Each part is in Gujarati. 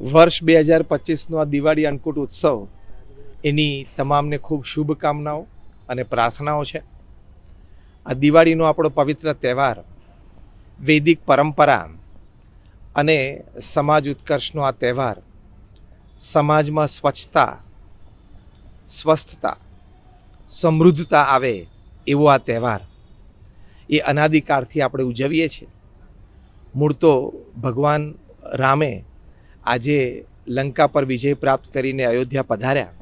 વર્ષ બે હજાર પચીસનો આ દિવાળી અન્નકૂટ ઉત્સવ, એની તમામને ખૂબ શુભકામનાઓ અને પ્રાર્થનાઓ છે. આ દિવાળીનો આપણો પવિત્ર તહેવાર, વૈદિક પરંપરા અને સમાજ ઉત્કર્ષનો આ તહેવાર, સમાજમાં સ્વચ્છતા, સ્વસ્થતા, સમૃદ્ધતા આવે એવો આ તહેવાર. એ અનાદિકાળથી આપણે ઉજવીએ છીએ. મૂળ તો ભગવાન રામે આજે લંકા પર વિજય પ્રાપ્ત કરીને અયોધ્યા પધાર્યા.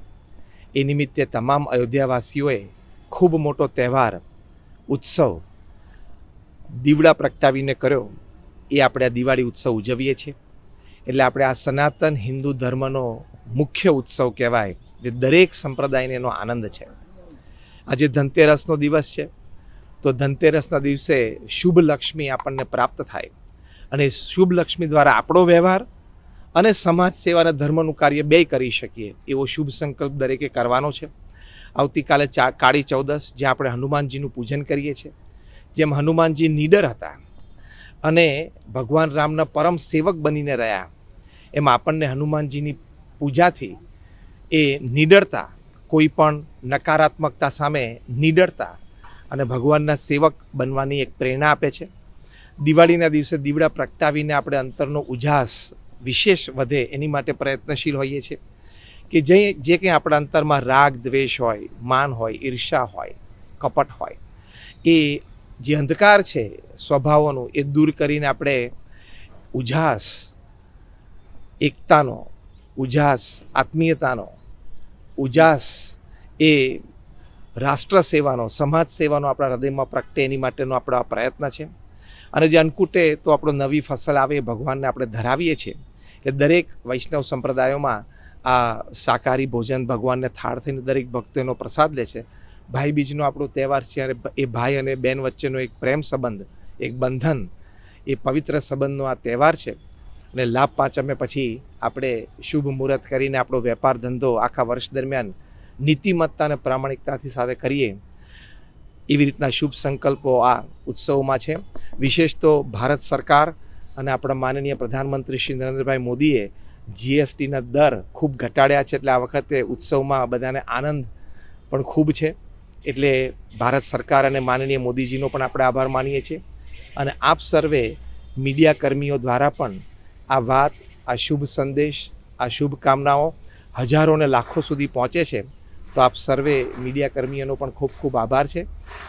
એ નિમિત્તે તમામ અયોધ્યાવાસીઓએ ખૂબ મોટો તહેવાર, ઉત્સવ દીવડા પ્રગટાવીને કર્યો. એ આપણે આ દિવાળી ઉત્સવ ઉજવીએ છીએ. એટલે આપણે આ સનાતન હિન્દુ ધર્મનો મુખ્ય ઉત્સવ કહેવાય, જે દરેક સંપ્રદાયને એનો આનંદ છે. આજે ધનતેરસનો દિવસ છે. તો ધનતેરસના દિવસે શુભ લક્ષ્મી આપણને પ્રાપ્ત થાય. અને શુભ લક્ષ્મી દ્વારા આપણો વ્યવહાર અને સમાજ સેવા અને ધર્મનું કાર્ય બે કરી શકીએ, એવો શુભ સંકલ્પ દરેકે કરવાનો છે. આવતીકાલે ચા, કાળી ચૌદસ જ્યાં આપણે હનુમાનજીનું પૂજન કરીએ છીએ. જેમ હનુમાનજી નીડર હતા અને ભગવાન રામના પરમ સેવક બનીને રહ્યા, એમ આપણને હનુમાનજીની પૂજાથી એ નીડરતા, કોઈ પણ નકારાત્મકતા સામે નીડરતા અને ભગવાનના સેવક બનવાની એક પ્રેરણા આપે છે. દિવાળીના દિવસે દીવડા પ્રગટાવીને આપણે અંતરનો ઉજાસ વિશેષ વધે એની માટે પ્રયત્નશીલ હોઈએ છીએ કે જે જે કંઈ આપણા અંતરમાં રાગ, દ્વેષ હોય, માન હોય, ઈર્ષા હોય, કપટ હોય, એ જે અંધકાર છે સ્વભાવોનું, એ દૂર કરીને આપણે ઉજાસ, એકતાનો, ઉજાસ, આત્મીયતાનો, ઉજાસ એ રાષ્ટ્ર સેવાનો સમાજ સેવાનો આપણા હૃદયમાં પ્રગટે એની માટેનો આપણો આ પ્રયત્ન છે. અને જે અન્નકૂટે તો આપણો નવી ફસલ આવે એ ભગવાનને આપણે ધરાવીએ છીએ. કે દરેક વૈષ્ણવ સંપ્રદાયોમાં આ શાકાહારી ભોજન ભગવાનને થાળ થઈને દરેક ભક્તો એનો પ્રસાદ લે છે. ભાઈ બીજનો આપણો તહેવાર છે અને એ ભાઈ અને બેન વચ્ચેનો એક પ્રેમ સંબંધ, એક બંધન, એ પવિત્ર સંબંધનો આ તહેવાર છે. અને લાભ પાંચમે પછી આપણે શુભ મુહૂર્ત કરીને આપણો વેપાર ધંધો આખા વર્ષ દરમિયાન નીતિમત્તા અને પ્રામાણિકતાથી સાથે કરીએ. એવી રીતના શુભ સંકલ્પો આ ઉત્સવમાં છે. વિશેષ તો ભારત સરકાર અને આપણા માનનીય પ્રધાનમંત્રી શ્રી નરેન્દ્રભાઈ મોદીએ જીએસટીના દર ખૂબ ઘટાડ્યા છે એટલે આ વખતે ઉત્સવમાં બધાને આનંદ પણ ખૂબ છે. એટલે ભારત સરકાર અને માનનીય મોદીજીનો પણ આપણે આભાર માનીએ છીએ. અને આપ સર્વે મીડિયા કર્મીઓ દ્વારા પણ આ વાત, આ શુભ સંદેશ, આ શુભકામનાઓ હજારો અને લાખો સુધી પહોંચે છે. તો આપ સર્વે મીડિયા કર્મીઓનો પણ ખૂબ ખૂબ આભાર છે.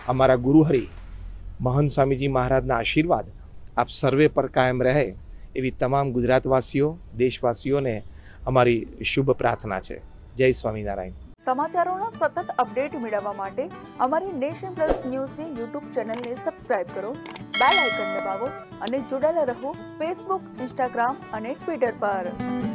અમારા ગુરુહરિ મહંત સ્વામીજી મહારાજના આશીર્વાદ આપ સર્વે પર કાયમ રહે એવી તમામ ગુજરાતવાસીઓ, દેશવાસીઓને અમારી શુભ પ્રાર્થના છે. જય સ્વામિનારાયણ. સમાચારોના સતત અપડેટ મેળવવા માટે અમારી નેશન પ્લસ ન્યૂઝની યુટ્યુબ ચેનલને સબસ્ક્રાઇબ કરો, બેલ આઇકન દબાવો અને જોડાયેલા રહો ફેસબુક, ઇન્સ્ટાગ્રામ અને ટ્વિટર પર.